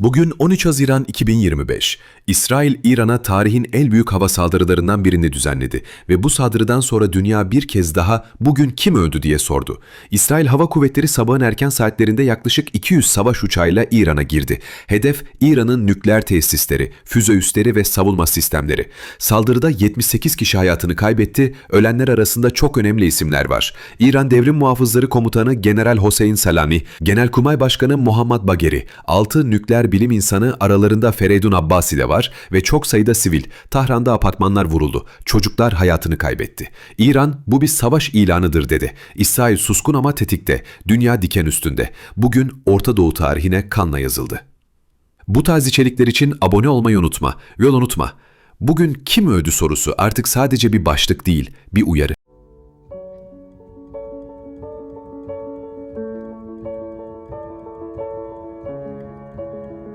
Bugün 13 Haziran 2025. İsrail, İran'a tarihin en büyük hava saldırılarından birini düzenledi ve bu saldırıdan sonra dünya bir kez daha bugün kim öldü diye sordu. İsrail Hava Kuvvetleri sabahın erken saatlerinde yaklaşık 200 savaş uçağıyla İran'a girdi. Hedef İran'ın nükleer tesisleri, füze üsleri ve savunma sistemleri. Saldırıda 78 kişi hayatını kaybetti, ölenler arasında çok önemli isimler var. İran Devrim Muhafızları Komutanı General Hossein Salami, Genelkurmay Başkanı Muhammad Bagheri, 6 nükleer bilim insanı aralarında Fereydun Abbasi de var ve çok sayıda sivil. Tahran'da apartmanlar vuruldu. Çocuklar hayatını kaybetti. İran bu bir savaş ilanıdır dedi. İsrail suskun ama tetikte. Dünya diken üstünde. Bugün Orta Doğu tarihine kanla yazıldı. Bu tarz içerikler için abone olmayı unutma. Yol unutma. Bugün kim öldü sorusu artık sadece bir başlık değil, bir uyarı.